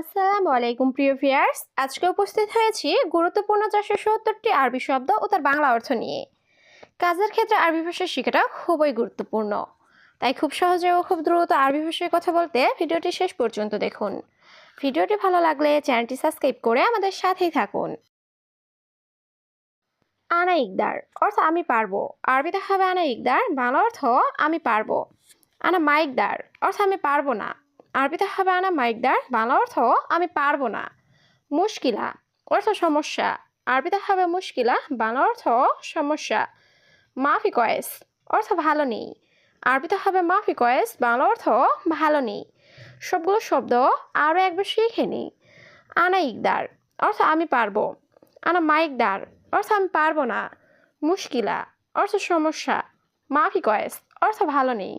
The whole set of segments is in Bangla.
আসসালামু আলাইকুম, প্রিয় ভিয়ার্স আজকে উপস্থিত হয়েছি গুরুত্বপূর্ণ চারশো সত্তরটি আরবি শব্দ ও তার বাংলা অর্থ নিয়ে। কাজের ক্ষেত্রে আরবি ভাষা শেখাটা খুবই গুরুত্বপূর্ণ। তাই খুব সহজে ও খুব দ্রুত আরবি ভাষায় কথা বলতে ভিডিওটি শেষ পর্যন্ত দেখুন। ভিডিওটি ভালো লাগলে চ্যানেলটি সাবস্ক্রাইব করে আমাদের সাথেই থাকুন। আনা ইকদার, অর্থ আমি পারব। আরবিতে হবে আনা ইকদার, বাংলা অর্থ আমি পারব। আনা মাইকদার অর্থ আমি পারব না। আরবিতে হবে আনা মাইকদার বাংলা অর্থ আমি পারব না। মুশকিলা, অর্থ সমস্যা। আরবিতে হবে মুশকিলা, বাংলা অর্থ সমস্যা। মাফি কয়েস, অর্থ ভালো নেই। আরবিতে হবে মাফি কয়েস, বাংলা অর্থ ভালো নেই। সবগুলো শব্দ আরও একবার শিখে নিই। আনা ইকদার অর্থ আমি পারব। আনা মাইকদার অর্থ আমি পারব না। মুশকিলা, অর্থ সমস্যা। মাফি কয়েস, অর্থ ভালো নেই।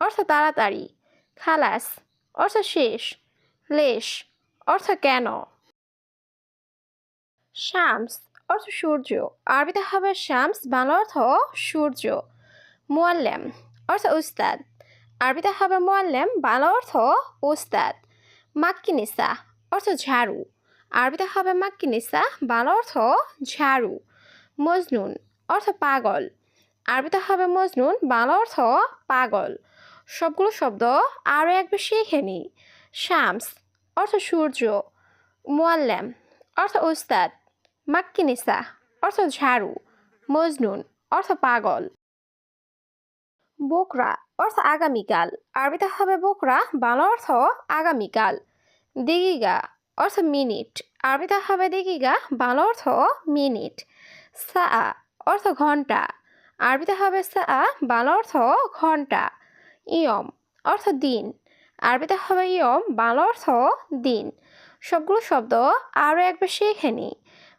অর্থ তাড়াতাড়ি, খালাস, অর্থ শেষ, লেশ, অর্থ কেন? শামস, অর্থ সূর্য, আরবিতে হবে শামস, বাংলা অর্থ সূর্য, মোয়াল্লেম, অর্থ উস্তাদ, আরবিতে হবে মোয়াল্লেম, বাংলা অর্থ উস্তাদ, মাক্কিনিসা, অর্থ ঝাড়ু, আরবিতে হবে মাক্কিনিসা, বাংলা অর্থ ঝাড়ু, মজনুন, অর্থ পাগল, আরবিতে হবে মজনুন, বাংলা অর্থ পাগল। সবগুলো শব্দ আরও একবার শিখে নিই শামস, অর্থ সূর্য। মোয়াল্লাম অর্থ উস্তাদ। মাক্কিনিসা, অর্থ ঝাড়ু। মজনুন, অর্থ পাগল। বোকরা, অর্থ আগামীকাল। আরবিতে হবে বোকরা, বাংলা অর্থ আগামীকাল। দিগিগা, অর্থ মিনিট। আরবিতে হবে দিগিগা, বাংলা অর্থ মিনিট। সা অর্থ ঘণ্টা। আরবিতে হবে সা বাংলা অর্থ ঘণ্টা। ইয়ম অর্থ দিন। আরবিতে হবে ইয়ম, বাংলা অর্থ দিন। সবগুলো শব্দ আরও একবার শিখে নিই।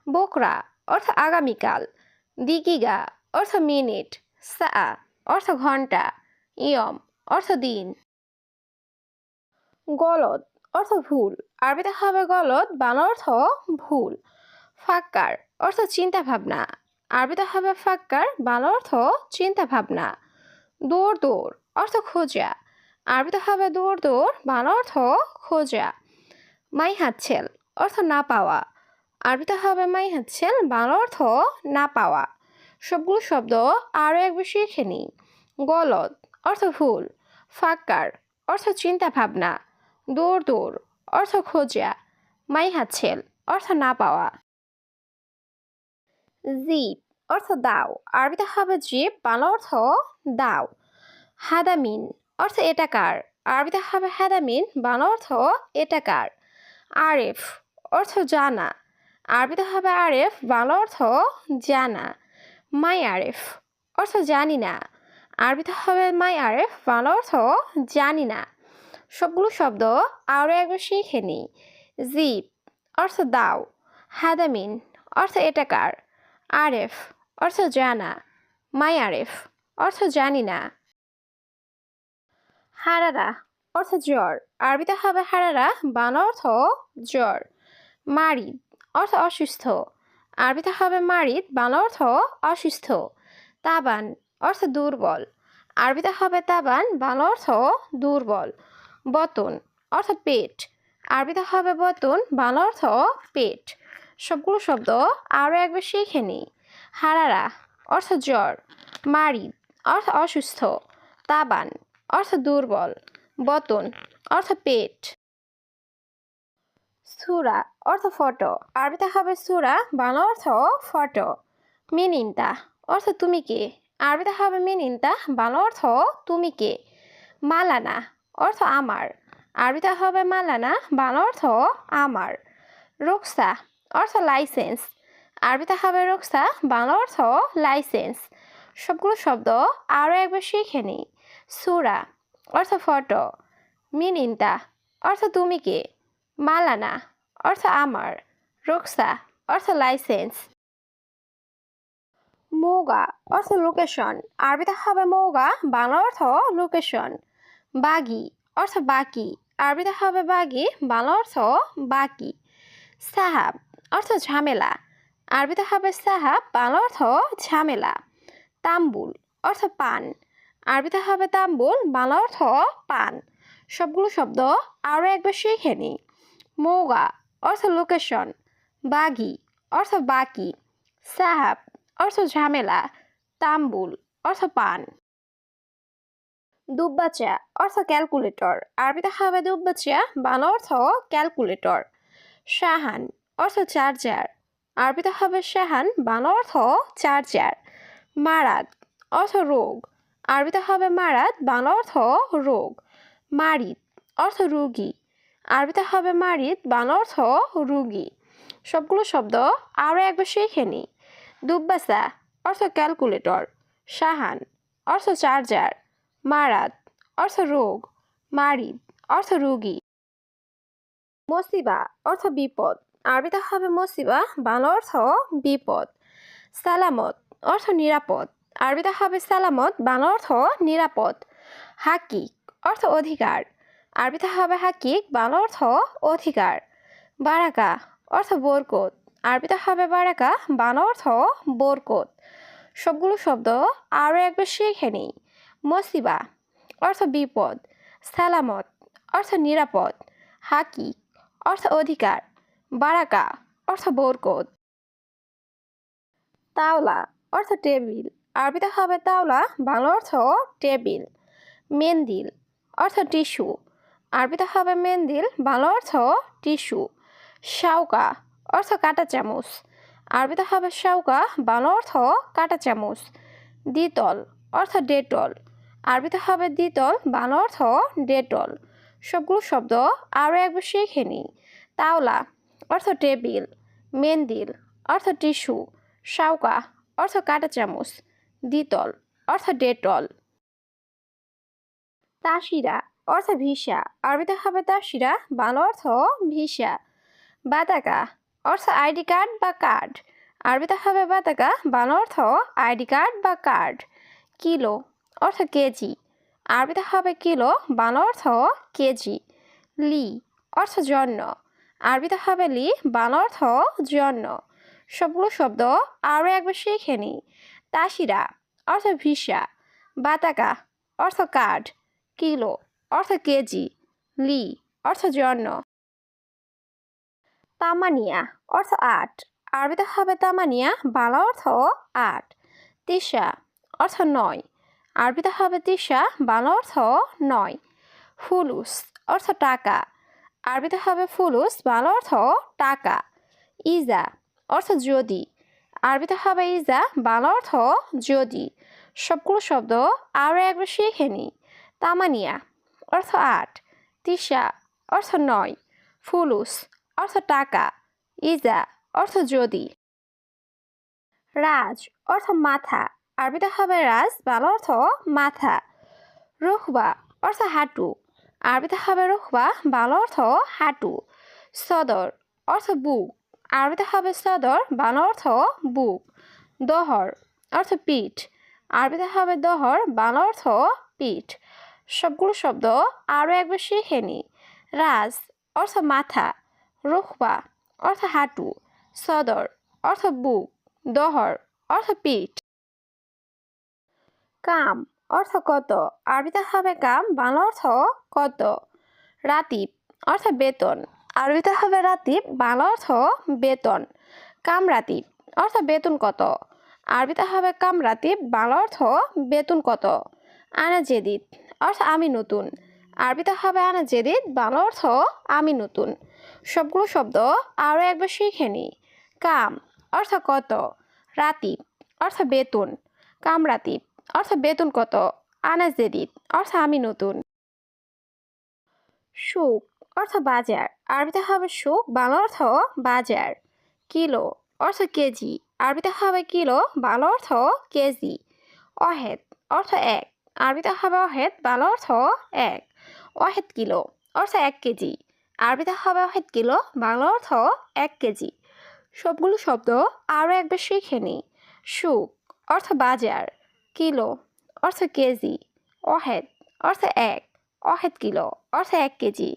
বোকরা অর্থ আগামীকাল। দিগিগা অর্থ মিনিট। সা অর্থ ঘণ্টা। ইয়ম অর্থ দিন। গলদ অর্থ ভুল। আরবিতে হবে গলদ, বাংলা অর্থ ভুল। ফাক্কার অর্থ চিন্তা ভাবনা আরবিতে হবে ফাক্কার, বাংলা অর্থ চিন্তা ভাবনা দৌড় দৌড় অর্থ খোঁজা। আরবিতে হবে দৌড় দৌড় বাংলা অর্থ খোঁজা। মাই হাতছেল, অর্থ না পাওয়া। আরবিতে হবে মাই হাতছেল বাংলা অর্থ না পাওয়া। সবগুলো শব্দ আরও একবার শিখে নিই। গলদ, অর্থ ভুল। ফাক্কার, অর্থ চিন্তা ভাবনা। দৌড় দৌড় অর্থ খোঁজা। মাই হাতছেল, অর্থ না পাওয়া। জিপ অর্থ দাও। আরবিতে হবে জিপ বাংলা অর্থ দাও। হাদামিন, অর্থ এটা কার? আরবিতে হবে হাদামিন, বাংলা অর্থ এটা কার? আরেফ, অর্থ জানা। আরবিতে হবে আরেফ, বাংলা অর্থ জানা। মাই আরেফ, অর্থ জানি না। আরবিতে হবে মাই আরেফ, বাংলা অর্থ জানি না। সবগুলো শব্দ আরও একবার শিখে নিই। জিপ, অর্থ দাও। হাদামিন, অর্থ এটা কার? আরেফ অর্থ জানা। মাই আরেফ, অর্থ জানি না। হারারা, অর্থ জ্বর। আরবিতে হবে হারারা বাংলা অর্থ জ্বর। মারিদ, অর্থ অসুস্থ। আরবিতে হবে মারিদ বাংলা অর্থ অসুস্থ। তাবান, অর্থ দুর্বল। আরবিতে হবে তাবান বাংলা অর্থ দুর্বল। বতন, অর্থ পেট। আরবিতে হবে বতন বাংলা অর্থ পেট। সবগুলো শব্দ আরও একবার শিখে নিই। হারারা, অর্থ জ্বর মারিদ অর্থ অসুস্থ, তাবান, অর্থ দুর্বল, বতন, অর্থ পেট। সুরা, অর্থ ফটো। আরবিতে হবে সুরা, বাংলা অর্থ ফটো। মিনিন্তা অর্থ তুমি কে? আরবিতে হবে মিনিন্তা বাংলা অর্থ তুমি কে? মালানা, অর্থ আমার। আরবিতে হবে মালানা, বাংলা অর্থ আমার। রোকসা, অর্থ লাইসেন্স আরবিতে হবে রোকসা, বাংলা অর্থ লাইসেন্স সবগুলো শব্দ আরও একবার শিখে নিই। সুরা, অর্থ ফটো মিনিন্তা অর্থ তুমি কে। মালানা, অর্থ আমার। রুকসা, অর্থ লাইসেন্স মৌগা, অর্থ লোকেশন আরবিতে হবে মৌগা, বাংলা অর্থ লোকেশন বাগি, অর্থ বাকি। আরবিতে হবে বাগি, বাংলা অর্থ বাকি। সাহাব, অর্থ ঝামেলা। আরবিতে হবে সাহাব বাংলা অর্থ ঝামেলা। তাম্বুল, অর্থ পান। আরবিতে হবে তাম্বুল, বাংলা অর্থ পান। সবগুলো শব্দ আরও একবার শিখে নিই। মৌগা, অর্থ লোকেশন বাগি, অর্থ বাকি। সাহাব, অর্থ ঝামেলা। তাম্বুল, অর্থ পান। দুব্বাচা, অর্থ ক্যালকুলেটর। আরবিতে হবে দুব্বাচা, বাংলা অর্থ ক্যালকুলেটর। শাহান, অর্থ চার্জার। আরবিতে হবে শাহান বাংলা অর্থ চার্জার মারাদ অর্থ রোগ। আরবিতে হবে মারাদ বাংলা অর্থ রোগ। মারিদ অর্থ রুগী। আরবিতে হবে মারিদ বাংলা অর্থ রুগী। সবগুলো শব্দ আরও একবার শিখে নিই দুব্বাসা অর্থ ক্যালকুলেটর। শাহান অর্থ চার্জার মারাদ অর্থ রোগ। মারিদ অর্থ রুগী। মসিবা অর্থ বিপদ। আরবিতে হবে মসিবা, বাংলা অর্থ বিপদ। সালামত অর্থ নিরাপদ। আরবিতে হবে সালামত, বাংলা অর্থ নিরাপদ। হাকিক অর্থ অধিকার। আরবিতে হবে হাকিক, বাংলা অর্থ অধিকার। বারাকা অর্থ বরকত। আরবিতে হবে বারাকা, বাংলা অর্থ বরকত। সবগুলো শব্দ আরও একবার শিখে নেই। মসিবা অর্থ বিপদ। সালামত অর্থ নিরাপদ। হাকি অর্থ অধিকার। বারাকা, অর্থ বরকত। তাওলা, অর্থ টেবিল। আরবিতে হবে তাওলা, বাংলা অর্থ টেবিল। মেন্দিল, অর্থ টিস্যু। আরবিতে হবে মেন্দিল, বাংলা অর্থ টিস্যু। শাউকা অর্থ কাটা চামচ। আরবিতে হবে শাউকা বাংলা অর্থ কাটা চামচ। দ্বিতল, অর্থ ডেটল। আরবিতে হবে দ্বিতল, বাংলা অর্থ ডেটল। সবগুলো শব্দ আরও একবার শিখে নিই। তাওলা অর্থ টেবিল মেন্দিল অর্থ টিস্যু শাউকা অর্থ কাটা চামচ, দ্বিতল অর্থ ডেটল। তাসিরা অর্থ ভিসা আরবিতে হবে তাসিরা, বাংলা অর্থ ভিসা। বাতাকা, অর্থ আইডি কার্ড বা কার্ড আরবিতে হবে বাতাকা, বাংলা অর্থ আইডি কার্ড বা কার্ড। কিলো অর্থ কেজি আরবিতে হবে কিলো, বাংলা অর্থ কেজি। লি অর্থ জন্য। আরবিতে হবে লি বাংলা অর্থ জন্য। সবগুলো শব্দ আরও একবার শিখে নিই তাসিরা, অর্থ ভিসা। বাতাকা, অর্থ কার্ড কিলো, অর্থ কেজি। লি, অর্থ জন্য। তামানিয়া, অর্থ আট। আরবিতে হবে তামানিয়া বাংলা অর্থ আট। তিসা, অর্থ নয়। আরবিতে হবে তিসা বাংলা অর্থ নয়। ফুলুস, অর্থ টাকা। আরবিতে হবে ফুলুস, বাংলা অর্থ টাকা। ইজা অর্থ যদি। আরবিতে হবে ইজা, বাংলা অর্থ যদি। সবগুলো শব্দ আরও একবার শিখে তামানিয়া অর্থ আট। তিসা অর্থ নয়। ফুলুস অর্থ টাকা। ইজা অর্থ যদি। রাজ অর্থ মাথা। আরবিতে হবে রাজ, বাংলা অর্থ মাথা। রুখবা অর্থ হাঁটু। আরবিতে হবে রুখবা, বাংলা অর্থ হাঁটু, সদর অর্থ বুক, আরবিতে হবে সদর, বাংলা অর্থ বুক, দহর অর্থ পিঠ, আরবিতে হবে দহর, বাংলা অর্থ পিঠ, সবগুলো শব্দ আরও একবার শিখে নিই রাজ অর্থ মাথা, রুখবা অর্থ হাঁটু, সদর অর্থ বুক, দহর অর্থ পিঠ। কাম অর্থ কত? আরবিতে হবে কাম, বাংলা অর্থ কত? রাতিব, অর্থ বেতন। আরবিতে হবে রাতিব, বাংলা অর্থ বেতন। কামরাতিব অর্থ বেতন কত? আরবিতে হবে কামরাতিব বাংলা অর্থ বেতন কত? আনা জেদিত অর্থ আমি নতুন। আরবিতে হবে আনা জেদিত বাংলা অর্থ আমি নতুন। সবগুলো শব্দ আরও একবার শিখে নিই কাম, অর্থ কত? রাতিব, অর্থ বেতন। কামরাতিব অর্থ বেতন কত? আনাজ জেদিদ অর্থ আমি নতুন। সুখ অর্থ বাজার। আরবিতে হবে সুখ, বাংলা অর্থ বাজার। কিলো, অর্থ কেজি। আরবিতে হবে কিলো, বাংলা অর্থ কেজি। অহেদ, অর্থ এক। আরবিতে হবে অহেদ, বাংলা অর্থ এক। অহেদ কিলো, অর্থ এক কেজি। আরবিতে হবে অহেদ কিলো, বাংলা অর্থ এক কেজি। সবগুলো শব্দ আরও একবার শিখে নিই। সুক অর্থ বাজার। কিলো অর্থ কেজি অহেদ অর্থ এক অহেদ কিলো অর্থ এক কেজি।